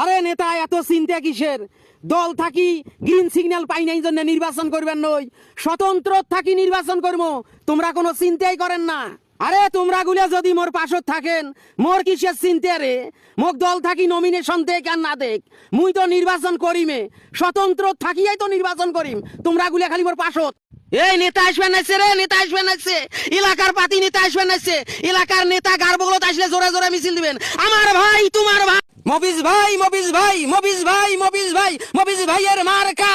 আরে নেতা, এত চিন্তা কিসের? দল থাকি গ্রিন সিগন্যাল পাই নাই জন্য নির্বাচন করবেন নই। স্বতন্ত্র থাকি নির্বাচন করব তোমরা কোনো চিন্তাই করেন না। আরে তোমরা গুলা যদি মোর পাশত থাকেন, মোর কিসের চিন্তা রে? মোক দল থাকি নমিনেশন দেখ আর না দেখ মুই তো নির্বাচন করিমে। স্বতন্ত্র থাকিয়াই তো নির্বাচন করিম। তোমরা গুলা খালি মোর পাশত। এই, নেতা আসবে নাইছে রে, নেতা আসবে নাইছে। এলাকার পাতি নেতা আসবে নাইছে। এলাকার নেতা গার্বগুলো আসলে জোরে জোরে মিছিল দিবেন। আমার ভাই, তোমার ভাই। মবিজ ভাই মবিজ ভাই মবিজ ভাই মবিজ ভাই, মবিজ ভাইয়ের মার্কা।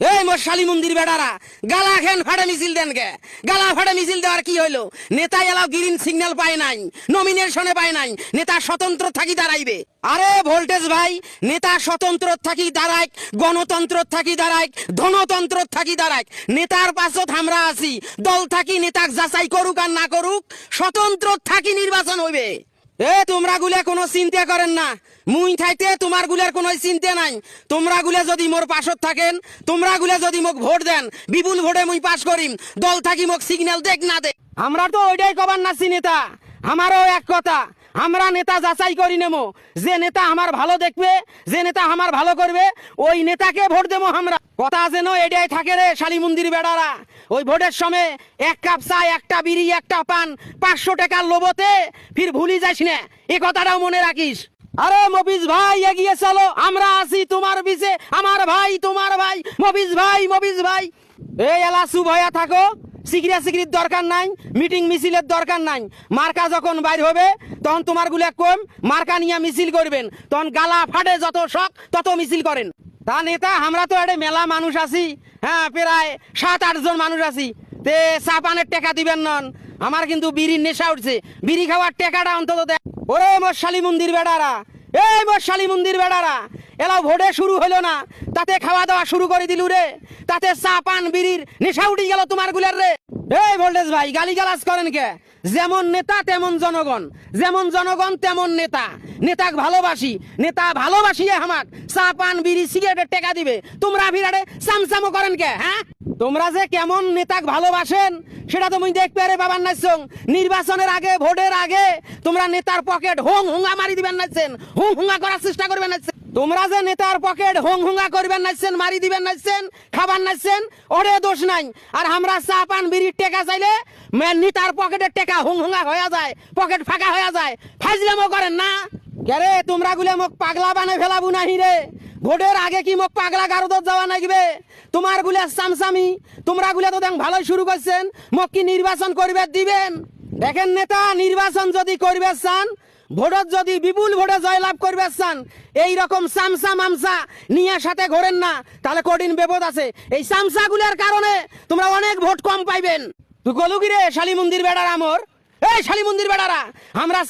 এই মোর শালী মন্দির বেড়ারা, গালা খেন ফাড়ে মিছিল দেন গে। গালা ফাড়ে মিছিল দেওয়ার কি হইল? নেতা এলাও গ্রিন সিগন্যাল পায় নাই নমিনেশনে পায় নাই, নেতা স্বতন্ত্র থাকি দাঁড়াইবে। আরে ভোল্টেজ ভাই, নেতা স্বতন্ত্র থাকি দাঁড়ায় গণতন্ত্র থাকি দাঁড়ায় ধনতন্ত্র থাকি দাঁড়ায় নেতার পাশত আমরা আছি, দল থাকি নেতাক যাচাই করুক আর না করুক, স্বতন্ত্র থাকি নির্বাচন হইবে। এ, তোমরা গুলে কোনো চিন্তা করেন না। মুই থাইতে তোমার গুলের কোনো চিন্তা নাই। তোমরা গুলে যদি মোর পাশত থাকেন, তোমরা গুলে যদি মোক ভোট দেন, বিপুল ভোটে মুই পাশ করিম। দল থাকি মোক সিগন্যাল দেখ না দেখ আমরা তো ওইটাই কবার নাছি নেতা। আমারও এক কথা, আমরা নেতা যাচাই করি নেমো। যে নেতা আমার ভালো দেখবে, যে নেতা আমার ভালো করবে, ওই নেতাকে ভোট দেবো আমরা। কথা আছে যেন এটাই থাকে রে শালী মন্দির বেড়ারা। ওই ভোটের সময় এক কাপ চা, একটা বিড়ি, একটা পান, পাঁচশো টাকার লোভতে ফির ভুলি যাস না। এ কথাটাও মনে রাখিস। আরে মফিজ ভাই, এগিয়ে চলো, আমরা আছি তোমার বিচে আমার ভাই, তোমার ভাই। মফিজ ভাই মফিজ ভাই। এই এলা সুভয়া থাকো, সিগড়া সিগড়ির দরকার নাই, মিটিং মিছিলের দরকার নাই। মার্কা যখন বাইর হবে, তখন তোমারগুলা কম, মার্কা নিয়ে মিছিল করবেন। তখন গালা ফাটে যত শখ, তত মিছিল করেন। তা নেতা, আমরা তো একটা মেলা মানুষ আছি হ্যাঁ প্রায় সাত আটজন মানুষ আছি। তে চা পানের টেকা দিবেন নন, আমার কিন্তু বিড়ির নেশা উঠছে। বিড়ি খাওয়ার টেকাটা অন্তত দেয় ওরে মোর শালী মন্দির বেড়ারা, এই মোর শালী মন্দির বেড়ারা, এলাও ভোটে শুরু হলো না, তাতে খাওয়া দাওয়া শুরু করে দিলু রে, তাতে চা পান বিড়ির নেশা উঠে গেল তোমারগুলার রে। এই ভোল্টেজ ভাই গালি গালাজ করেন কে? যেমন নেতা, তেমন জনগণ, যেমন জনগণ, তেমন নেতা। নেতাক ভালোবাসি, নেতা ভালোবাসিয়ে হামাক। চা, পান, বিড়ি, সিগারেটের টেকা দিবে। তোমরা ভিড়াড়ে সামসামো করেন কে হ্যাঁ? তোমরা যে কেমন নেতাক ভালোবাসেন, সেটা তো মুই দেখতে পারে বাবার নাচছং নির্বাচনের আগে, ভোটের আগে তোমরা নেতার পকেট হোং হুঙ্গা মারি দিবেন নাচছেন হুং হুঙ্গা করার চেষ্টা করবেন নাচছেন তোমরা যে নেতার পকেট হোং হুঙ্গা করবেন নাচছেন মারি দিবেন নাচছেন খাবার নাচছেন ওরে দোষ নাই। আর আমরা চা, পান, বিড়ির টেকা চাইলে নেতার পকেটের টেকা হুং হুঙ্গা হয়ে যায়, পকেট ফাঁকা হয়ে যায়। ফাইজলামো করেন না। কেরে তোমরা গুলে মোক পাগলা বানে ফেলাবো নাহি রে। ভোটের আগে কি মোক পাগলা গারদত যাওয়া নাগবে? তোমার গুলে সামসামি তোমরা গুলে তো দেখ ভালোই শুরু করছেন। মোক কি নির্বাচন করবে দিবেন? দেখেন নেতা, নির্বাচন যদি করবে চান, ভোটত যদি বিপুল ভোটে জয়লাভ করবে চান, এই রকম সামসা মামসা নিয়ে সাথে ঘোরেন না। তাহলে কঠিন বিপদ আছে? এই সামসা গুলার কারণে তোমরা অনেক ভোট কম পাইবেন। তুই গলু কি রে শালী মন্দির বেড়ার আমর। এই শালী মন্দির বেড়ারা, আমরা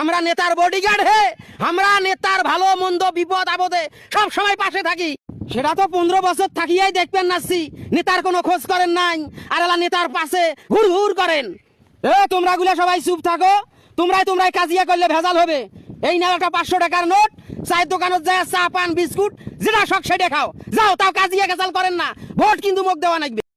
আমরা নেতার বডিগার্ড হে, আমরা নেতার ভালো মন্দ বিপদ আপদে সব সময় পাশে থাকি। সেটা তো পনেরো বছর থাকিয়াই দেখবেন নাসি, নেতার কোনো খোঁজ করেন নাই, আর এলা নেতার পাশে ঘুর ঘুর করেন। এ, তোমরা গুলা সবাই চুপ থাকো, তোমরাই তোমরাই কাজিয়া করলে ভেজাল হবে। এই নাও একটা পাঁচশো টাকার নোট, চায়ের দোকানত যায় চা, পান, বিস্কুট, যেটা শখ সেটা খাও। যাও, তাও কাজিয়া কেচাল করেন না। ভোট কিন্তু মুখ দেওয়া নাকবে।